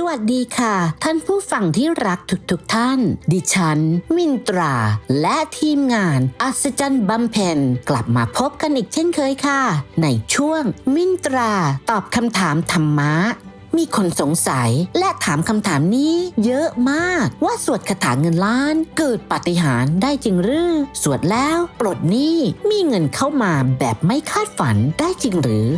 สวัสดีค่ะ ท่านผู้ฟังที่รักทุกๆทท่าน ดิฉัน มินตรา และทีมงาน อัศจรรย์บำเพ็ญกลับมาพบกันอีกเช่นเคยค่ะ ในช่วง มินตราตอบคำถามธรรมะมีคนสงสัยและถามคำถามนี้เยอะมากว่าสวดคาถาเงินล้าน เกิดปาฏิหาริย์ได้จริงหรือ สวดแล้วปลดหนี้มีเงินเข้ามาแบบไม่คาดฝันได้จริงหรือ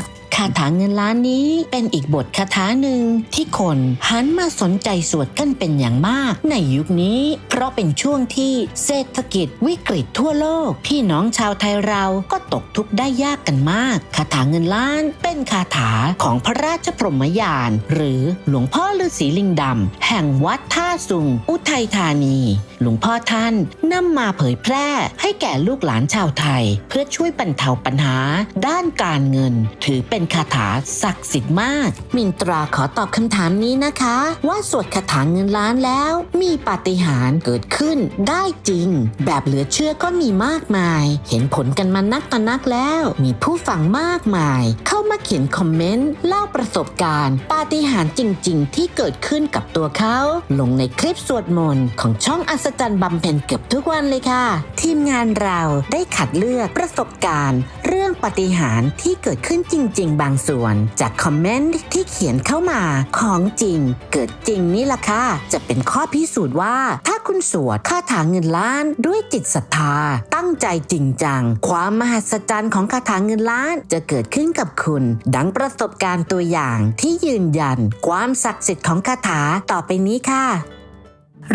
าถาเงินล้านนี้เป็นอีกบทคาถาหนึ่งที่คนหันมาสนใจสวดกันเป็นอย่างมาก ในยุคนี้ เพราะเป็นช่วงที่เศรษฐกิจวิกฤตทั่วโลก พี่น้องชาวไทยเราก็ตกทุกข์ได้ยากกันมากคาถาเงินล้านเป็นคาถาของพระราชพรหมยาน หรือหลวงพ่อฤาษีลิงดำแห่งวัดท่าสุง อุทัยธานี หลวงพ่อท่านนำมาเผยแพร่ให้แก่ลูกหลานชาวไทย เพื่อช่วยบรรเทาปัญหาด้านการเงิน ถือเป็นคาถาศักดิ์สิทธิ์มาก มินตราขอตอบคำถามนี้นะคะ ว่าสวดคาถาเงินล้านแล้ว มีปาฏิหาริย์เกิดขึ้นได้จริง แบบเหลือเชื่อก็มีมากมาย เห็นผลกันมานักต่อนักแล้ว มีผู้ฟังมากมาย เข้ามาเขียนคอมเมนต์เล่าประสบการณ์ ปาฏิหาริย์จริง ๆ ที่เกิดขึ้นกับตัวเขา ลงในคลิปสวดมนต์ของช่องอัศจรรย์บำเพ็ญเกือบทุกวันเลยค่ะ ทีมงานเราได้คัดเลือกประสบการณ์ เรื่องปฏิหารที่เกิดขึ้นจริง ๆ บางส่วน จากคอมเมนต์ที่เขียนเข้ามาของจริง เกิดจริงนี่ล่ะค่ะจะเป็นข้อพิสูจน์ว่า ถ้าคุณสวดคาถาเงินล้านด้วยจิตศรัทธา ตั้งใจจริงจัง ความมหัศจรรย์ของคาถาเงินล้านจะเกิดขึ้นกับคุณ ดังประสบการณ์ตัวอย่างที่ยืนยัน ความศักดิ์สิทธิ์ของคาถาต่อไปนี้ค่ะ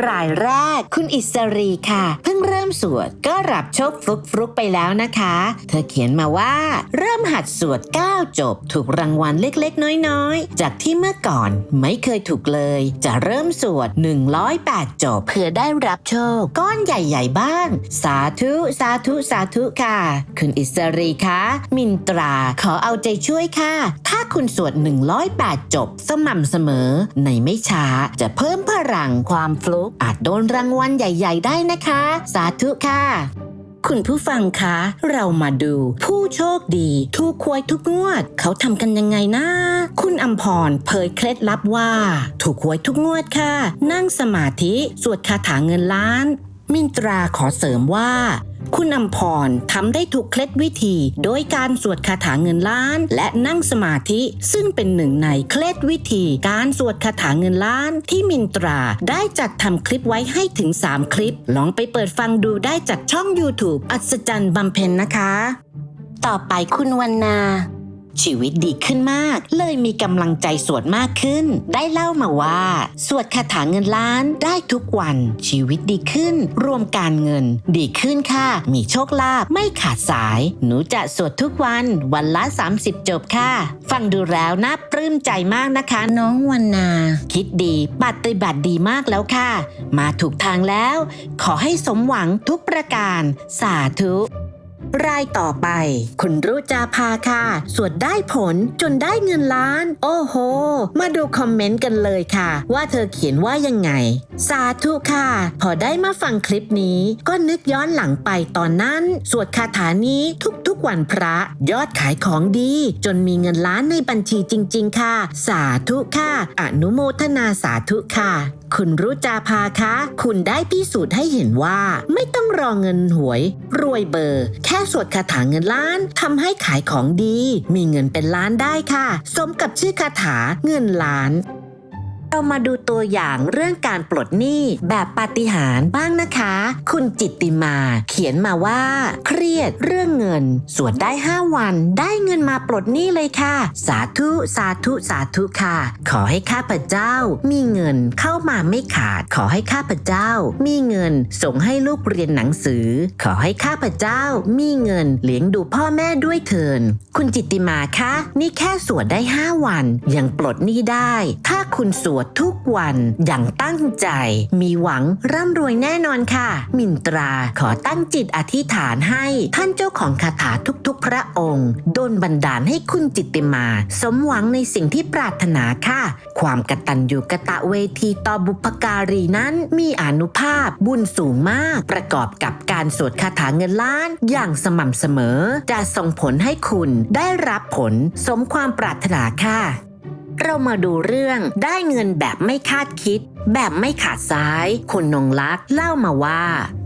รายแรก คุณอิสรีค่ะ เพิ่งเริ่มสวดก็รับโชคฟลุกฟลุกไปแล้วนะคะ เธอเขียนมาว่า เริ่มหัดสวด9จบ ถูกรางวัลเล็กๆ น้อยๆ จากที่เมื่อก่อนไม่เคยถูกเลย จะเริ่มสวด 108 จบ เพื่อได้รับโชค ก้อนใหญ่ๆบ้าง สาธุ สาธุ สาธุค่ะ คุณอิสรีคะมินตราขอเอาใจช่วยค่ะ ถ้าคุณสวด 108 จบ สม่ำเสมอ ในไม่ช้าจะเพิ่มพลังความฟลุกอาจโดนรางวัลใหญ่ ๆ ได้นะคะ สาธุค่ะ คุณผู้ฟังคะ เรามาดู ผู้โชคดีถูกควยทุกงวด เขาทำกันยังไงนะ คุณอัมพรเผยเคล็ดลับว่า ถูกควยทุกงวดค่ะ นั่งสมาธิ สวดคาถาเงินล้าน มินตราขอเสริมว่า คุณอัมพรทำได้ถูกเคล็ดวิธี โดยการสวดคาถาเงินล้าน และนั่งสมาธิ ซึ่งเป็นหนึ่งในเคล็ดวิธี การสวดคาถาเงินล้าน ที่มินตราได้จัดทำคลิปไว้ให้ถึง 3 คลิป ลองไปเปิดฟังดูได้จากช่อง YouTube อัศจรรย์บำเพ็ญนะคะ ต่อไปคุณวันนา ชีวิตดีขึ้นมาก เลยมีกำลังใจสวดมากขึ้น ได้เล่ามาว่า สวดคาถาเงินล้านได้ทุกวัน ชีวิตดีขึ้น รวมการเงิน ดีขึ้นค่ะ มีโชคลาภไม่ขาดสาย หนูจะสวดทุกวัน วันละ 30 จบค่ะ ฟังดูแล้วน่าปลื้มใจมากนะคะ น้องวันนา คิดดีปฏิบัติดีมากแล้วค่ะ มาถูกทางแล้ว ขอให้สมหวังทุกประการ สาธุ รายต่อไป คุณรุจาภาค่ะ สวดได้ผลจนได้เงินล้าน โอ้โห มาดูคอมเมนต์กันเลยค่ะ ว่าเธอเขียนว่ายังไง สาธุค่ะ พอได้มาฟังคลิปนี้ ก็นึกย้อนหลังไปตอนนั้น สวดคาถานี้ทุกๆวันพระ ยอดขายของดี จนมีเงินล้านในบัญชีจริง ๆ ค่ะ สาธุค่ะ อนุโมทนาสาธุค่ะ คุณรุจาภาคะ คุณได้พิสูจน์ให้เห็นว่า ไม่ต้องรอเงินหวย รวยเบอร์ แค่สวดคาถาเงินล้านทำให้ขายของดี มีเงินเป็นล้านได้ค่ะ สมกับชื่อคาถาเงินล้าน เรามาดูตัวอย่างเรื่องการปลดหนี้แบบปาฏิหาริย์บ้างนะคะ คุณจิตติมาเขียนมาว่า เครียดเรื่องเงินสวดได้ 5 วัน ได้เงินมาปลดหนี้เลยค่ะ สาธุสาธุสาธุค่ะ ขอให้ข้าพเจ้า มีเงินเข้ามาไม่ขาด ขอให้ข้าพเจ้า มีเงินส่งให้ลูกเรียนหนังสือ ขอให้ข้าพเจ้า มีเงินเลี้ยงดูพ่อแม่ด้วยเถินคุณจิตติมาคะ นี่แค่สวดได้ 5 วัน ยังปลดหนี้ได้ ถ้าคุณสวดทุกวันอย่างตั้งใจ มีหวังร่ำรวยแน่นอนค่ะ มินตราขอตั้งจิตอธิษฐานให้ท่านเจ้าของคาถาทุกๆ พระองค์ดลบันดาลให้คุณจิตติมา สมหวังในสิ่งที่ปรารถนาค่ะ ความกตัญญูกะตะเวทีต่อบุพการีนั้นมีอนุภาพบุญสูงมาก ประกอบกับการสวดคาถาเงินล้าน อย่างสม่ำเสมอ จะส่งผลให้คุณได้รับผลสมความปรารถนาค่ะ เรามาดูเรื่องได้เงินแบบไม่คาดคิด แบบไม่ขาดซ้าย คุณนงลักษ์เล่ามาว่า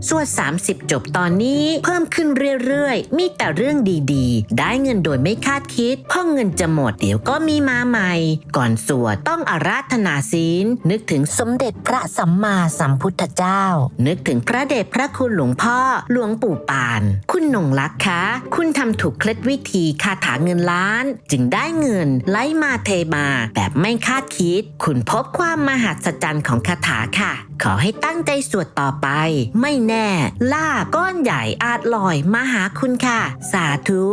ส่วด30 จบตอนนี้เพิ่มขึ้นเรื่อยๆ มีแต่เรื่องดีๆ ได้เงินโดยไม่คาดคิดพอเงินจะหมดเดี๋ยวก็มีมาใหม่ ก่อนสวดต้องอาราธนาศีล นึกถึงสมเด็จพระสัมมาสัมพุทธเจ้า นึกถึงพระเดชพระคุณหลวงพ่อหลวงปู่ปาน คุณนงลักษ์คะ คุณทำถูกเคล็ดวิธีคาถาเงินล้าน จึงได้เงินไหลมาเทมาแบบไม่คาดคิด คุณพบความมหัศจรรย์ของคาถาค่ะ ขอให้ตั้งใจสวดต่อไป ไม่แน่ ล่าก้อนใหญ่อาจลอยมาหาคุณค่ะ สาธุ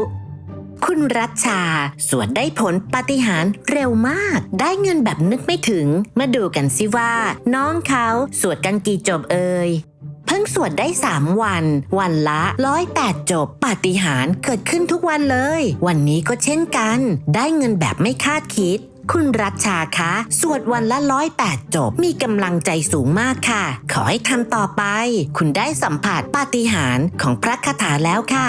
คุณรัชชา สวดได้ผลปฏิหารเร็วมาก ได้เงินแบบนึกไม่ถึง มาดูกันสิว่า น้องเขาสวดกันกี่จบเอ่ยเพิ่งสวดได้ 3 วัน วันละร้อยแปดจบ ปาฏิหาริย์เกิดขึ้นทุกวันเลย วันนี้ก็เช่นกัน ได้เงินแบบไม่คาดคิด คุณรัชชาคะ สวดวันละร้อยแปดจบ มีกำลังใจสูงมากค่ะ ขอให้ทำต่อไป คุณได้สัมผัสปาฏิหาริย์ของพระคาถาแล้วค่ะ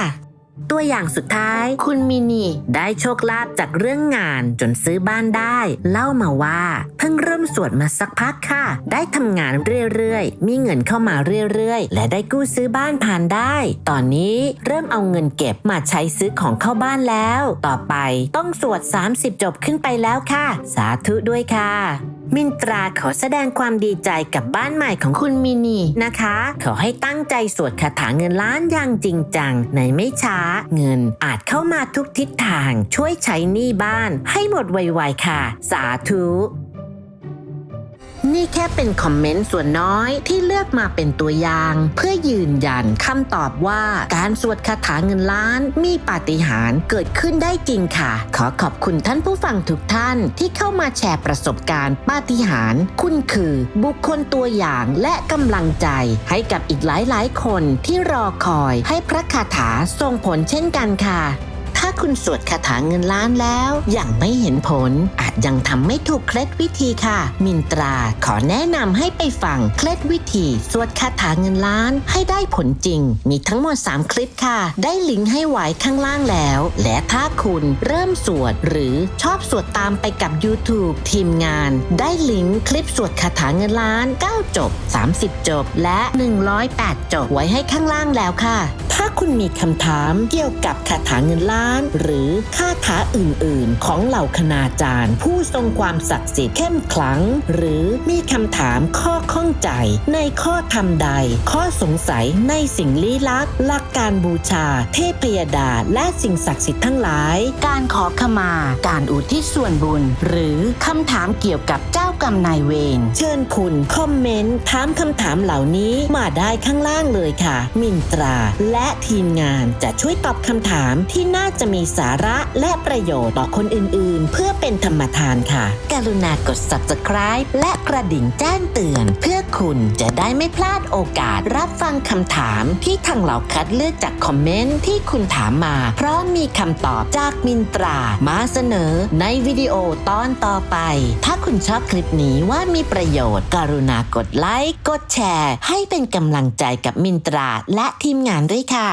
ตัวอย่างสุดท้าย คุณมินีได้โชคลาภจากเรื่องงานจนซื้อบ้านได้ เล่ามาว่า เพิ่งเริ่มสวดมาสักพักค่ะ ได้ทำงานเรื่อยๆ มีเงินเข้ามาเรื่อยๆ และได้กู้ซื้อบ้านผ่านได้ ตอนนี้เริ่มเอาเงินเก็บมาใช้ซื้อของเข้าบ้านแล้ว ต่อไปต้องสวด 30 จบขึ้นไปแล้วค่ะ สาธุด้วยค่ะ มินตราขอแสดงความดีใจกับบ้านใหม่ของคุณมินีนะคะ ขอให้ตั้งใจสวดคาถาเงินล้านอย่างจริงจัง ในไม่ช้าเงินอาจเข้ามาทุกทิศทาง ช่วยใช้หนี้บ้านให้หมดไวๆค่ะ สาธุ นี่แค่เป็นคอมเมนต์ส่วนน้อยที่เลือกมาเป็นตัวอย่าง เพื่อยืนยันคำตอบว่าการสวดคาถาเงินล้านมีปาฏิหาริย์เกิดขึ้นได้จริงค่ะ ขอขอบคุณท่านผู้ฟังทุกท่านที่เข้ามาแชร์ประสบการณ์ปาฏิหาริย์คุณคือบุคคลตัวอย่างและกำลังใจให้กับอีกหลายๆ คนที่รอคอยให้พระคาถาส่งผลเช่นกันค่ะ ถ้าคุณสวดคาถาเงินล้านแล้วยังไม่เห็นผล อาจยังทำไม่ถูกเคล็ดวิธีค่ะ มินตราขอแนะนำให้ไปฟังเคล็ดวิธี สวดคาถาเงินล้านให้ได้ผลจริง มีทั้งหมด 3 คลิปค่ะ ได้ลิงก์ให้ไว้ข้างล่างแล้ว และถ้าคุณเริ่มสวดหรือชอบสวดตามไปกับ YouTube ทีมงาน ได้ลิงก์คลิปสวดคาถาเงินล้าน 9 จบ 30 จบ และ 108 จบไว้ให้ข้างล่างแล้วค่ะ คุณมีคำถามเกี่ยวกับคาถาเงินล้าน หรือคาถาอื่นๆ ของเหล่าคณาจารย์ ผู้ทรงความศักดิ์สิทธิ์เข้มขลัง หรือมีคำถามข้อข้องใจ ในข้อธรรมใด ข้อสงสัยในสิ่งลี้ลับหลักการบูชา เทพยดาและสิ่งศักดิ์สิทธิ์ทั้งหลาย การขอขมา การอุทิศส่วนบุญ หรือคำถามเกี่ยวกับเจ้า รมนายเวร เชิญคุณคอมเมนต์ถามคำถามเหล่านี้มาได้ข้างล่างเลยค่ะ มินตรา และทีมงานจะช่วยตอบคำถามที่น่าจะมีสาระและประโยชน์ต่อคนอื่นๆ เพื่อเป็นธรรมทานค่ะ กรุณากด subscribe และกระดิ่งแจ้งเตือน เพื่อคุณจะได้ไม่พลาดโอกาสรับฟังคำถามที่ทางเราคัดเลือกจากคอมเมนต์ที่คุณถามมาเพราะมีคำตอบจากมินตรามาเสนอในวิดีโอตอนต่อไป ถ้าคุณชอบคลิปนี้ว่ามีประโยชน์ กรุณากดไลค์ กดแชร์ ให้เป็นกำลังใจกับมินตราและทีมงานด้วยค่ะ